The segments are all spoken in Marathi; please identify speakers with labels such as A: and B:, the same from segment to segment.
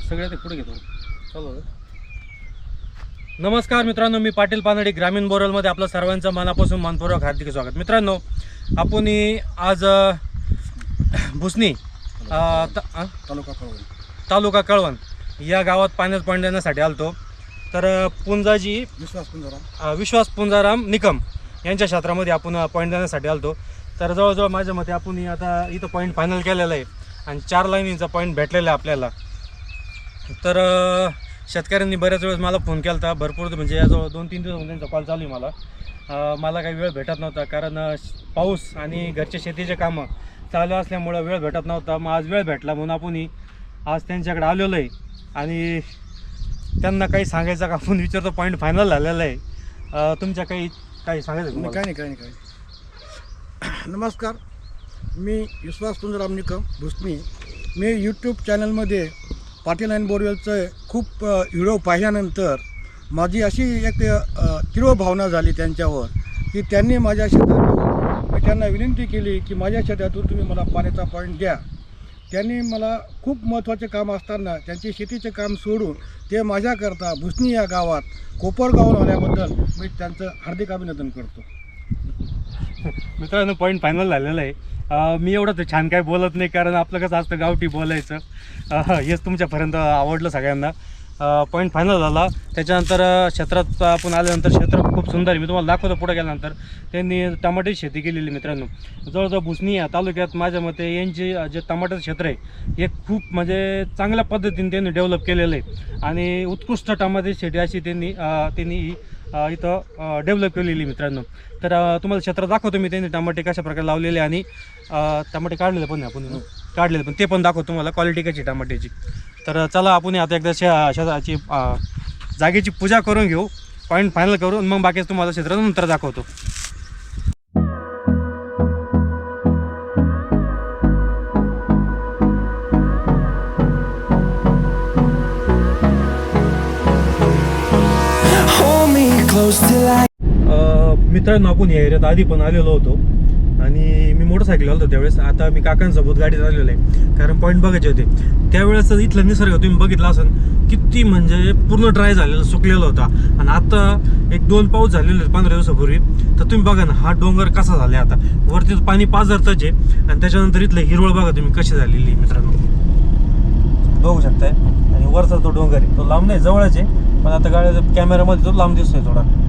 A: सगळ्या ते पुढे घेतो. चालू. नमस्कार मित्रांनो मी पाटील पानडी ग्रामीण बोरलमध्ये आपलं सर्वांचं मनापासून मनपूर्वक हार्दिक स्वागत. मित्रांनो आपण आज भुसणी?
B: तालुका कळवण.
A: तालुका कळवण या गावात पाण्यात पॉईंट देण्यासाठी आलतो. तर पुंजाजी
B: विश्वास कुंजाराम
A: अ, विश्वास पुंजाराम निकम यांच्या क्षेत्रामध्ये आपण पॉईंट देण्यासाठी आलतो. तर जवळजवळ माझ्या मते आपण आता इथं पॉईंट फायनल केलेला आहे. आणि चार लाईनीचा पॉईंट भेटलेला आहे आपल्याला. तर शेतकऱ्यांनी बऱ्याच वेळेस मला फोन केला होता भरपूर म्हणजे याजवळ दोन तीन दिवस त्यांचा कॉल चालू आहे मला. मला काही वेळ भेटत नव्हता कारण पाऊस आणि घरचे शेतीचे कामं चालू असल्यामुळं वेळ भेटत नव्हता. मग आज वेळ भेटला म्हणून आपण ही आज त्यांच्याकडे आलेलो आहे. आणि त्यांना काही सांगायचं का? आपण विचारतो पॉईंट फायनल झालेला आहे. तुमच्या काही काही सांगायचं?
B: काय नाही काय नाही काय. नमस्कार. मी विश्वास कुंजाराम निकम भुसणी मी यूट्यूब चॅनलमध्ये पाटील अँड बोरवेलचं खूप व्हिडिओ पाहिल्यानंतर माझी अशी एक तीव्र भावना झाली त्यांच्यावर की त्यांनी माझ्या शेतात मी त्यांना विनंती केली की माझ्या शेतातून तुम्ही मला पाण्याचा पॉईंट द्या. त्यांनी मला खूप महत्त्वाचे काम असताना त्यांचे शेतीचे काम सोडून ते माझ्याकरता भुसणी या गावात कोपरगावून आल्याबद्दल मी त्यांचं हार्दिक अभिनंदन करतो.
A: मित्रांनो पॉईंट फायनल झालेला आहे. मी एवढं छान काय बोलत नाही कारण आपलं कसं असतं गावठी बोलायचं. हेच तुमच्यापर्यंत आवडलं सगळ्यांना. पॉईंट फायनल झाला. त्याच्यानंतर क्षेत्रात आपण आल्यानंतर क्षेत्र खूप सुंदर आहे. मी तुम्हाला दाखवतो पुढे गेल्यानंतर. त्यांनी टमाट्याची शेती केलेली मित्रांनो. जवळजवळ भुसणी या तालुक्यात माझ्या मते यांचे जे टमाट्याचं क्षेत्र आहे हे खूप म्हणजे चांगल्या पद्धतीने त्यांनी डेव्हलप केलेलं आहे. आणि उत्कृष्ट टमाट्याची शेती अशी त्यांनी त्यांनी इथं डेव्हलप केलेली मित्रांनो. तर तुम्हाला क्षेत्र दाखवतो मी त्यांनी टमाटे कशा प्रकारे लावलेले आणि टमाटे काढलेले पण आपण. काढलेले पण. ते पण दाखवतो तुम्हाला क्वालिटी कशी टमाट्याची. तर चला आपण आता एकदा शा शेताची जागेची पूजा करून घेऊ. पॉईंट फायनल करून मग बाकी तुम्हाला क्षेत्र नंतर दाखवतो. अ, मित्रांनो आपण या एरियात आधी पण आलेलो होतो. आणि मी मोटरसायकल होतो त्यावेळेस. आता मी काकांसोबत गाडीत आलेलो आहे. कारण पॉईंट बघायचे होते. त्यावेळेस इथलं निसर्ग तुम्ही बघितला असेल किती म्हणजे पूर्ण ड्राय झालेला सुकलेला होता. आणि आता एक दोन पाऊस झालेले पंधरा दिवसापूर्वी. तर तुम्ही बघा ना हा डोंगर कसा झाला आता. वरती तर पाणी पाझरतच आहे. आणि त्याच्यानंतर इथलं हिरवळ बघा तुम्ही कशी झालेली मित्रांनो. बघू शकताय. आणि वरचा तो डोंगर आहे. तो लांब नाही जवळच आहे. पण आता गाड्या कॅमेऱ्यामध्ये तो लांब दिसतोय थोडा.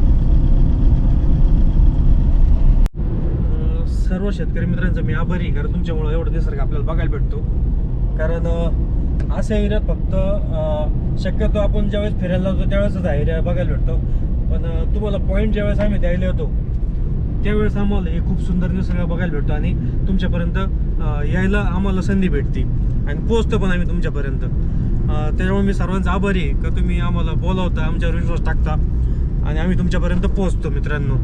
A: सर्व शेतकरी मित्रांचं मी आभारी कारण तुमच्यामुळं एवढं निसर्ग आपल्याला बघायला भेटतो. कारण अं, अशा एरियात फक्त शक्यतो आपण ज्यावेळेस फिरायला जातो त्यावेळेसच हा एरिया बघायला भेटतो. पण तुम्हाला पॉईंट ज्यावेळेस आम्ही द्यायला होतो त्यावेळेस आम्हाला हे खूप सुंदर निसर्ग बघायला भेटतो आणि तुमच्यापर्यंत यायला आम्हाला संधी भेटते. आणि पोहोचतो पण आम्ही तुमच्यापर्यंत. त्याच्यामुळे मी सर्वांचा आभारी आहे का तुम्ही आम्हाला बोलावता आमच्यावर विश्वास टाकता आणि आम्ही तुमच्यापर्यंत पोहोचतो मित्रांनो.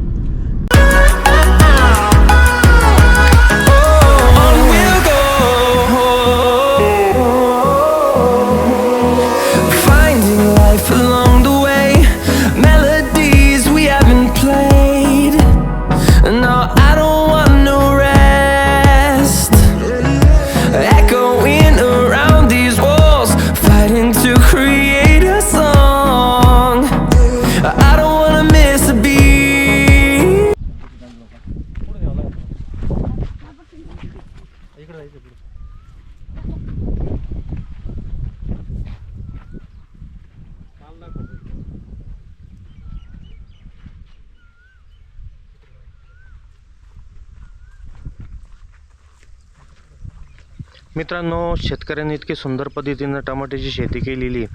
C: मित्रांनो शेतकऱ्यांनी इतकी सुंदर पद्धतीनं टमाट्याची शेती केलेली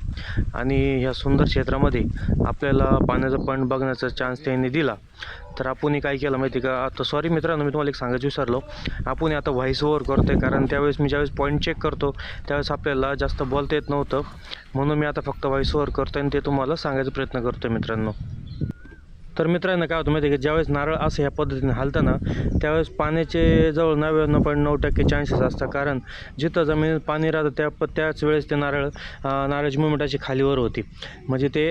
C: आणि ह्या सुंदर क्षेत्रामध्ये आपल्याला पाण्याचा पण बघण्याचा चान्स त्यांनी दिला. तर आपण काय केलं माहिती का? आता सॉरी मित्रांनो मी तुम्हाला एक सांगायचं विसरलो. आपण आता व्हॉइस ओव्हर करतो आहे कारण त्यावेळेस मी ज्यावेळेस पॉईंट चेक करतो त्यावेळेस आपल्याला जास्त बोलता येत नव्हतं. म्हणून मी आता फक्त व्हॉइस ओव्हर करतो आणि ते तुम्हाला सांगायचा प्रयत्न करतो मित्रांनो. तर मित्रांनो काय होतं माहिती आहे की ज्यावेळेस नारळ असं ह्या पद्धतीने हालताना त्यावेळेस पाण्याचे जवळ नव्याण्णव पॉईंट नऊ टक्के चान्सेस असतात. कारण जिथं जमिनीत पाणी राहतं त्या प त्याच वेळेस ते नारळ नारळाची मुवमेंट अशी खालीवर होती. म्हणजे ते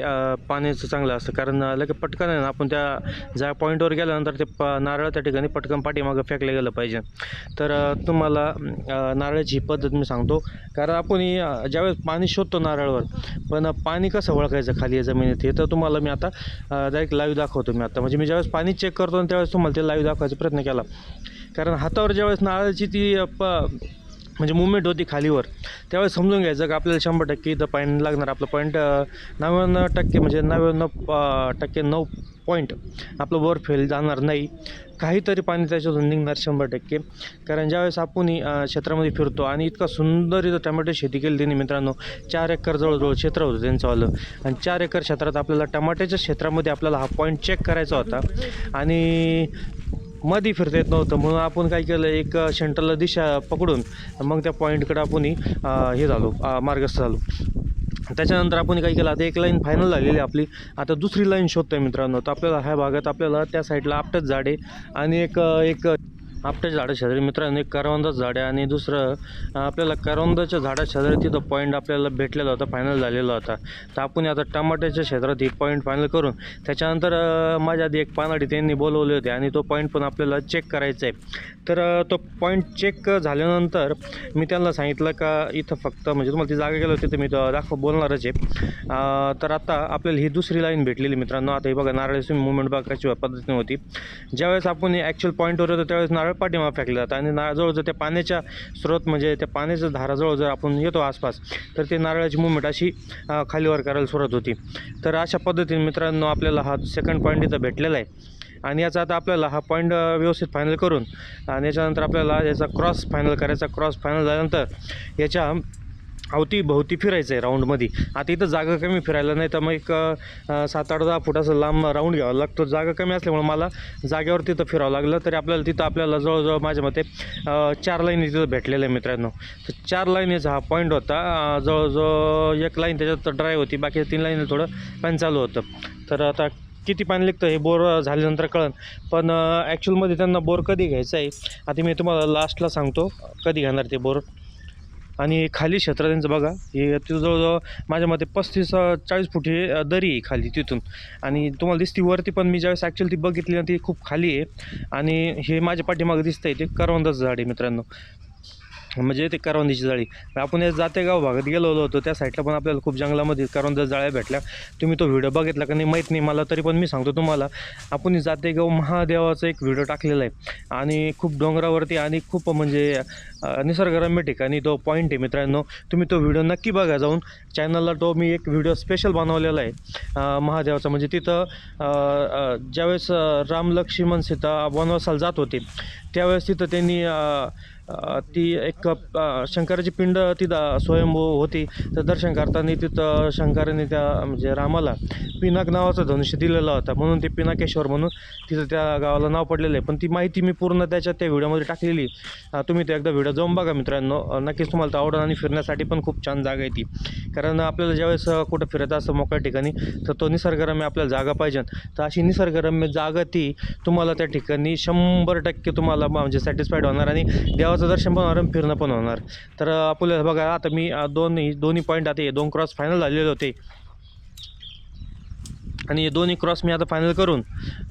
C: पाण्याचं चांगलं असतं. कारण लगेच पटकन आहे ना आपण त्या ज्या पॉईंटवर गेल्यानंतर ते प नारळ त्या ठिकाणी पटकन पाठीमागं फेकलं गेलं पाहिजे. तर तुम्हाला नारळाची पद्धत मी सांगतो. कारण आपण ज्यावेळेस पाणी शोधतो नारळावर पण पाणी कसं ओळखायचं खाली जमिनीत? हे तर तुम्हाला मी आता डायरेक्ट लाईव्ह दाखवतो मी आता. म्हणजे मी ज्यावेळेस पाणी चेक करतो आणि त्यावेळेस तुम्हाला ते लाईव्ह दाखवायचा प्रयत्न केला. कारण हातावर ज्यावेळेस नारळाची ती प म्हणजे मुवमेंट होती खालीवर. त्यावेळेस समजून घ्यायचं की आपल्याला शंभर टक्के इथं पॉईंट लागणार. आपलं पॉईंट नव्याण्णव टक्के म्हणजे नव्याण्णव टक्के नऊ पॉईंट आपलं वर फेल जाणार नाही. काहीतरी पाणी त्याच्यातून निघणार शंभर टक्के. कारण ज्यावेळेस आपण क्षेत्रामध्ये फिरतो आणि इतका सुंदर इथं टमाटे शेती केली त्यांनी मित्रांनो चार एकर जवळजवळ क्षेत्र होतं त्यांचंवालं आणि चार एकर क्षेत्रात आपल्याला टमाट्याच्या क्षेत्रामध्ये आपल्याला हा पॉईंट चेक करायचा होता. आणि मध्ये फिरता येत नव्हतं. म्हणून आपण काय केलं एक सेंटरला दिशा पकडून मग त्या पॉईंटकडे आपण हे झालो मार्गस्थ झालो. त्याच्यानंतर आपण काय केलं आता एक लाईन फायनल झालेली आपली. आता दुसरी लाईन शोधतोय मित्रांनो. तर आपल्याला ह्या भागात आपल्याला त्या साईडला आपटच झाडे आणि एक एक आपल्या झाडा शेजारी. मित्रांनो एक करवंदाचं झाड आहे आणि दुसरं आपल्याला करवंदाच्या झाडा शेजारी तिथं पॉईंट आपल्याला भेटलेला होता फायनल झालेला होता. तर आपण आता टमाट्याच्या क्षेत्रात एक पॉईंट फायनल करून त्याच्यानंतर माझ्या आधी एक पानाडी त्यांनी बोलवले होते आणि तो पॉईंट पण आपल्याला चेक करायचा आहे. तर तो पॉईंट चेक झाल्यानंतर मी त्यांना सांगितलं का इथं फक्त म्हणजे तुम्हाला ती जागा गेलो होती तर मी दाखव बोलणारच आहे. तर आता आपल्याला ही दुसरी लाईन भेटलेली मित्रांनो. आता हे बघा नारळाची मुवमेंट बघायची पद्धतीने होती. ज्यावेळेस आपण ॲक्च्युअल पॉईंटवर होतो त्यावेळेस नारळ पाठीमाग फेकले जातं आणि नारळ जर त्या पाण्याच्या स्रोत म्हणजे त्या पाण्याच्या धाराजवळ जर आपण येतो आसपास तर ते नारळाची मुवमेंट अशी खालीवर करायला सुरुवात होती. तर अशा पद्धतीने मित्रांनो आपल्याला हा सेकंड पॉईंट इथं भेटलेला आहे. आणि याचा आता आपल्याला हा पॉईंट व्यवस्थित फायनल करून आणि याच्यानंतर आपल्याला याचा क्रॉस फायनल करायचा. क्रॉस फायनल झाल्यानंतर याच्या अवतीभोवती फिरायचं आहे राऊंडमध्ये. आता इथं जागा कमी फिरायला नाही तर मग एक सात आठ दहा फुटाचं लांब राऊंड घ्यावा लागतो. जागा कमी असल्यामुळे मला जागेवर तिथं फिरावं लागलं तरी आपल्याला तिथं आपल्याला जवळजवळ माझ्या मते चार लाईनी तिथं भेटलेल्या आहे मित्रांनो. तर चार लाईनीचा हा पॉईंट होता जवळजवळ एक लाईन त्याच्यात ड्राय होती बाकी तीन लाईन थोडं पाणी चालू होतं. तर आता किती पाणी निघतं हे बोर झाल्यानंतर कळन पण ॲक्च्युअलमध्ये त्यांना बोर कधी घ्यायचा आहे आता मी तुम्हाला लास्टला सांगतो कधी घेणार ते बोर? आणि खाली क्षेत्र त्यांचं बघा. हे तिथं जवळजवळ माझ्या मते पस्तीस चाळीस फूट हे दरी आहे खाली तिथून. आणि तुम्हाला दिसती वरती पण मी ज्यावेळेस ॲक्च्युअली ती बघितली ना ती खूप खाली आहे. आणि हे माझ्या पाठीमागं दिसतंय ते करवंदाचं झाड आहे मित्रांनो. म्हणजे ते करवंदीची जाळी. आपण या जातेगाव भागात गेलो होतो त्या साईडला पण आपल्याला खूप जंगलामध्ये करवंदाच्या जाळ्या भेटल्या. तुम्ही तो व्हिडिओ बघितला का नाही माहीत नाही मला तरी पण मी सांगतो तुम्हाला. आपण जातेगाव महादेवाचा एक व्हिडिओ टाकलेला आहे. आणि खूप डोंगरावरती आणि खूप म्हणजे निसर्गरम्य ठिकाणी तो पॉईंट आहे मित्रांनो. तुम्ही तो व्हिडिओ नक्की बघा जाऊन. चॅनलला तो मी एक व्हिडिओ स्पेशल बनवलेला आहे महादेवाचा. म्हणजे तिथं ज्यावेळेस राम लक्ष्मण सीता वनवासाला जात होते त्यावेळेस तिथं त्यांनी ती एक शंकराची पिंड तिथं स्वयंभू होती. तर दर्शन करताना तिथं शंकराने त्या म्हणजे रामाला पिनाक नावाचा धनुष्य दिलेला होता. म्हणून ते पिनाकेश्वर म्हणून तिथं त्या गावाला नाव पडलेलं आहे. पण ती माहिती मी पूर्ण त्याच्या त्या व्हिडिओमध्ये टाकलेली तुम्ही ते एकदा व्हिडिओ जाऊन बघा मित्रांनो. नक्कीच तुम्हाला तर आवडेल आणि फिरण्यासाठी पण खूप छान जागा आहे ती. कारण आपल्याला ज्यावेळेस कुठं फिरत असतं मोकळ्या ठिकाणी तर तो निसर्गरम्य आपल्याला जागा पाहिजे. तर अशी निसर्गरम्य जागा ती तुम्हाला त्या ठिकाणी शंभर टक्के तुम्हाला म्हणजे सॅटिस्फाईड होणार आणि देवाचं दर्शन पण होणार आणि फिरणं पण होणार. तर आपल्याला बघा आता मी दोन्ही दोन्ही पॉईंट आता हे दोन क्रॉस फायनल झालेले होते. आणि हे दोन्ही क्रॉस मी आता फायनल करून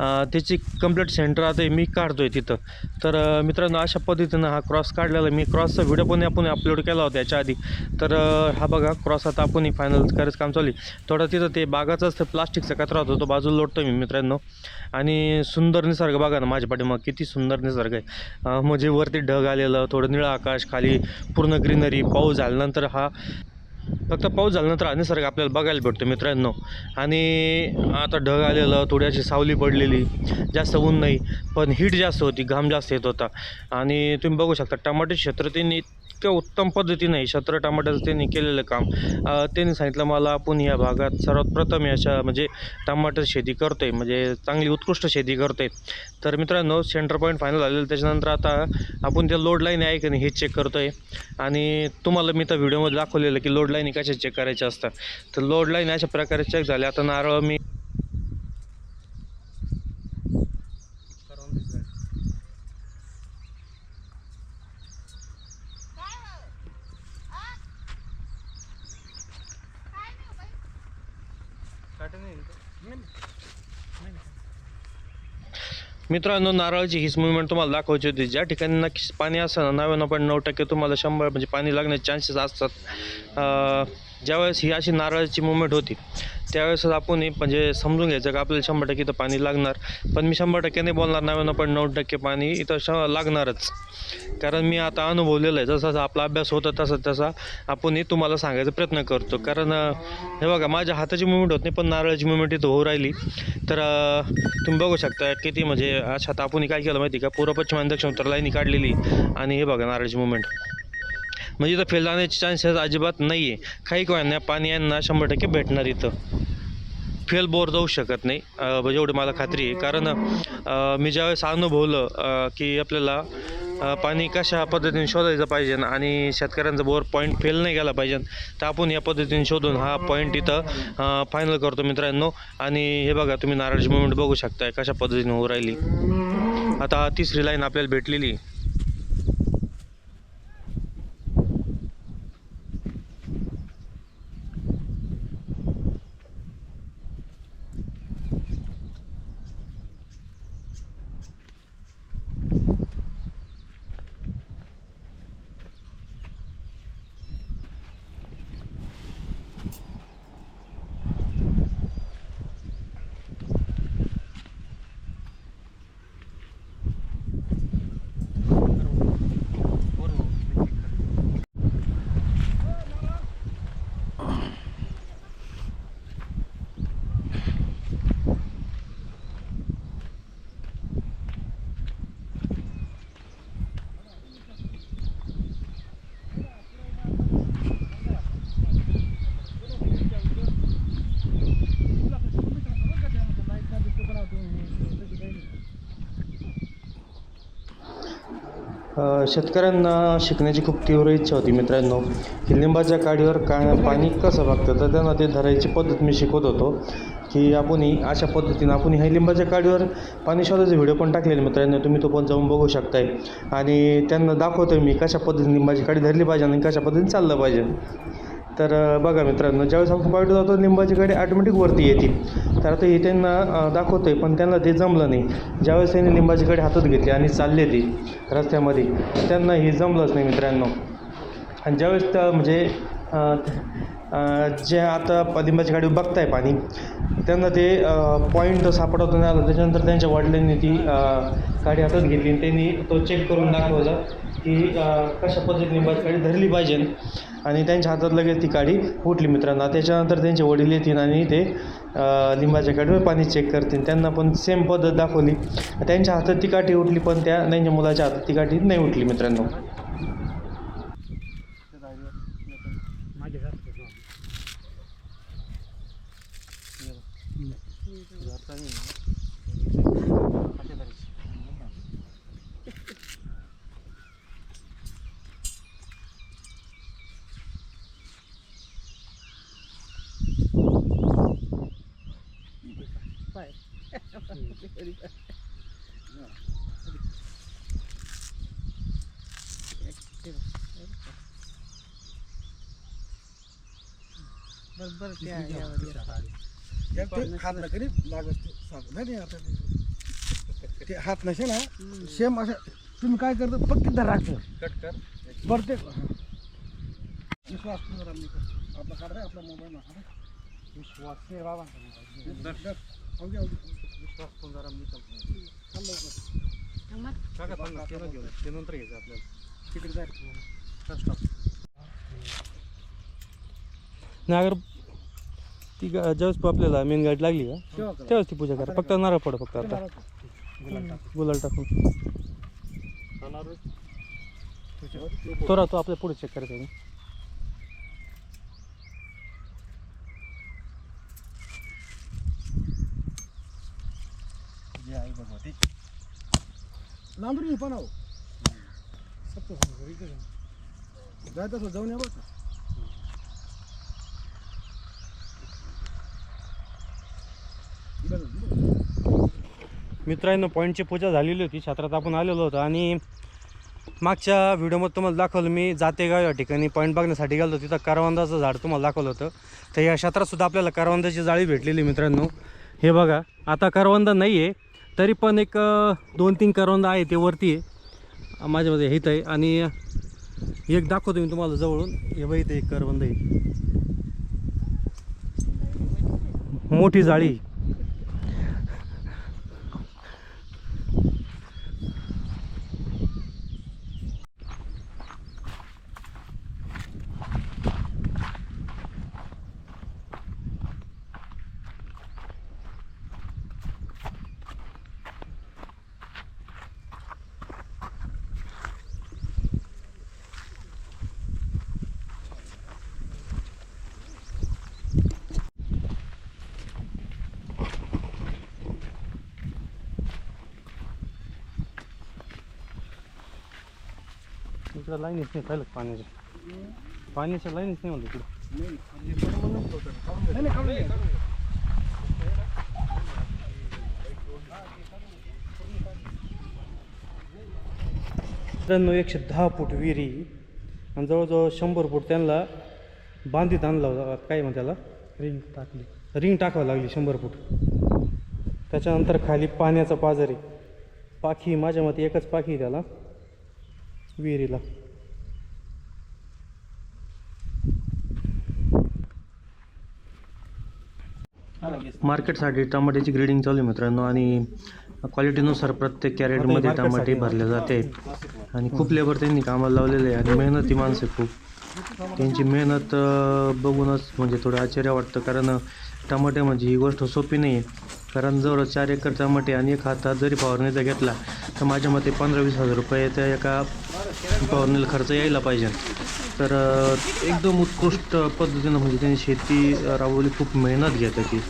C: त्याची कंप्लीट सेंटर आता मी काढतो आहे तिथं. तर मित्रांनो अशा पद्धतीनं हा क्रॉस काढलेला मी क्रॉसचा व्हिडिओ पण आपण अपलोड केला होता याच्या आधी. तर हा बघा क्रॉस आता आपण फायनल करायचं काम चालू आहे. थोडं तिथं ते बागाचाच ते प्लास्टिकचा कचरा होतो तो बाजूला लोटतो मी मित्रांनो. आणि सुंदर निसर्ग बघा ना माझ्या पाठीमाग किती सुंदर निसर्ग आहे. म्हणजे वरती ढग आलेलं थोडं निळं आकाश खाली पूर्ण ग्रीनरी पाऊस झाल्यानंतर हा फक्त पाऊस झाल्यानंतर हा निसर्ग आपल्याला बघायला भेटतो मित्रांनो. आणि आता ढग आलेलं थोडी सावली पडलेली जास्त ऊन नाही पण हीट जास्त होती घाम जास्त येत होता. आणि तुम्ही बघू शकता टमाटे क्षेत्र त्यांनी इतक्या उत्तम पद्धतीने शत्र टमाट्याचं त्यांनी केलेलं काम. त्यांनी सांगितलं मला आपण या भागात सर्वात प्रथम अशा म्हणजे टमाटर शेती करतोय म्हणजे चांगली उत्कृष्ट शेती करतोय. तर मित्रांनो सेंटर पॉईंट फायनल आलेलं त्याच्यानंतर आता आपण त्या लोड लाईन आहे की नाही हे चेक करतोय. आणि तुम्हाला मी त्या व्हिडिओमध्ये दाखवलेलं की लोड लाईन कशा चेक करायच्या असतात. तर लोड लाईन अशा प्रकारे चेक झाल्या आता नारळ मी मित्रांनो नारळाची हीच मुवमेंट तुम्हाला दाखवायची होती. ज्या ठिकाणी नक्कीच पाणी असताना नव्याण्णव पॉईंट नऊ टक्के तुम्हाला शंभर म्हणजे पाणी लागण्याचे चान्सेस असतात. ज्यावेळेस ही अशी नारळाची मुवमेंट होती त्यावेळेस आपण म्हणजे समजून घ्यायचं का आपल्याला शंभर टक्के इथं पाणी लागणार. पण मी शंभर टक्के नाही बोलणार नव्याण्णव पॉईंट नऊ टक्के पाणी इथं श लागणारच. कारण मी आता अनुभवलेलं आहे जसा जसा आपला अभ्यास होता तसा तसा आपणही तुम्हाला सांगायचा प्रयत्न करतो. कारण हे बघा माझ्या हाताची मुवमेंट होत नाही पण नारळाची मुवमेंट इथं होऊ राहिली. तर तुम्ही बघू शकता किती म्हणजे अच्छा आता आपण काय केलं माहिती का? पूर्व पश्चिम आणि दक्षिण उत्तर लाईनी काढलेली. आणि हे बघा नारळाची मुवमेंट. म्हणजे इथं फेल जाण्याचे चान्सेस अजिबात नाही आहे काही कोणांना पाणी यांना शंभर टक्के भेटणार इथं. फेल बोर जाऊ शकत नाही. म्हणजे एवढी मला खात्री आहे. कारण मी ज्यावेळेस अनुभवलं की आपल्याला पाणी कशा पद्धतीने शोधायचं पाहिजे आणि शेतकऱ्यांचा बोर पॉईंट फेल नाही गेला पाहिजे तर आपण या पद्धतीने शोधून हा पॉईंट इथं फायनल करतो मित्रांनो. आणि हे बघा तुम्ही नारळची मुवमेंट बघू शकताय कशा पद्धतीने होऊ राहिली. आता तिसरी लाईन आपल्याला भेटलेली आहे. अ, शेतकऱ्यांना शिकण्याची खूप तीव्र इच्छा होती मित्रांनो. की लिंबाच्या काडीवर का पाणी कसं बघतं तर त्यांना ते धरायची पद्धत मी शिकवत होतो की आपणही अशा पद्धतीनं आपण ह्या लिंबाच्या काडीवर पाणी शोधायचे व्हिडिओ पण टाकलेले मित्रांनो. तुम्ही तो पण जाऊन बघू शकताय. आणि त्यांना दाखवतोय मी कशा पद्धतीने लिंबाची काडी धरली पाहिजे आणि कशा पद्धतीने चाललं पाहिजे. तर बघा मित्रांनो ज्यावेळेस आपण पाहिजे जातो लिंबाची गाडी ऑटोमॅटिक वरती येतील तर आता हे त्यांना दाखवतो आहे पण त्यांना ते जमलं नाही. ज्यावेळेस त्यांनी लिंबाची गाडी हातात घेतली आणि चालले ते रस्त्यामध्ये त्यांना हे जमलंच नाही मित्रांनो. आणि ज्यावेळेस त्या म्हणजे जे आता लिंबाची गाडी बघताय पाणी त्यांना ते पॉईंट सापडत नाही आलं. त्याच्यानंतर त्यांच्या वडिलांनी ती गाडी हातात घेतली आणि त्यांनी तो चेक करून दाखवला. की कशा पद्धतीने लिंबाची धरली पाहिजे? आणि त्यांच्या हातात लगेच ती काडी उठली मित्रांना. त्याच्यानंतर त्यांचे वडील येतील आणि ते लिंबाच्या काडीवर पाणी चेक करतील. त्यांना पण सेम पद्धत दाखवली. त्यांच्या हातात ती काठी उठली पण त्या त्यांच्या मुलाच्या हातात ती काठी नाही उठली मित्रांनो.
B: एक ते हात लागत नाही नाही आता ते- हात नसे ना सेम असं तुम्ही काय करता? फक्त धरायचं
A: कट कर
B: बरं ते विश्वास आपला काढ आपला मोबाईल
A: विश्वास विश्वास पण जरा मी काका ते ते नंतर घ्यायचं आपल्याला
B: तिकडे जायचं
A: नाही अगर ती गा- ज्यावेळेस आपल्याला मेन गाडी लागली का? त्यावेळेस ती पूजा करा. फक्त नारळ पड फक्त आता. गुलाल टाकून. तो राहतो आपल्या पुढे चेक करायचं.
B: नांदुरी पण आहो जायचं असं जाऊन या. इकडं इकडं.
A: मित्रांनो पॉईंटची पूजा झालेली होती. क्षेत्रात आपण आलेलो होतो आणि मागच्या व्हिडिओमध्ये तुम्हाला दाखवलं मी जातेगाव या ठिकाणी पॉईंट बघण्यासाठी गेलो तिथं करवंदाचं झाड तुम्हाला दाखवलं होतं. तर या क्षेत्रातसुद्धा आपल्याला करवंदाची जाळी भेटलेली मित्रांनो. हे बघा आता करवंद नाही आहे तरी पण एक दोन तीन करवंद आहे ते वरती आहे. माझ्यामध्ये हित आहे. आणि एक दाखवतो मी तुम्हाला जवळून. हे बघ इथे एक करवंद आहे. मोठी जाळी. इकडं लाईनच नाही पाहिलं पाण्याच्या पाण्याच्या लाईनच नाही म्हणतो इकडं. मित्रांनो एकशे दहा फूट विहिरी आणि जवळजवळ शंभर फूट त्यांना बांधीत आणला होता. काय म्हणते त्याला? रिंग टाकली. रिंग टाकावं लागली शंभर फूट. त्याच्यानंतर खाली पाण्याचा आहे. पाखी माझ्या मते एकच पाखी त्याला. विहिरीला.
C: मार्केटसाठी टमाट्याची ग्रेडिंग चालू आहे मित्रांनो आणि क्वालिटीनुसार प्रत्येक कॅरेटमध्ये टमाटे भरले जाते. आणि खूप लेबर त्यांनी कामाला लावलेले आहे आणि मेहनती माणसं खूप. त्यांची मेहनत बघूनच म्हणजे थोडं आश्चर्य वाटतं कारण टमाटे म्हणजे ही गोष्ट सोपी नाही आहे कारण जवळ चार एकर टमाटे आणि एक हातात जरी फवारणीचा घेतला तर माझ्या मते पंधरा वीस हजार रुपये त्या एका फवारणीला खर्च यायला पाहिजे. तर एकदम उत्कृष्ट पद्धतीनं म्हणजे त्यांनी शेती राबवली खूप मेहनत घेतात ती.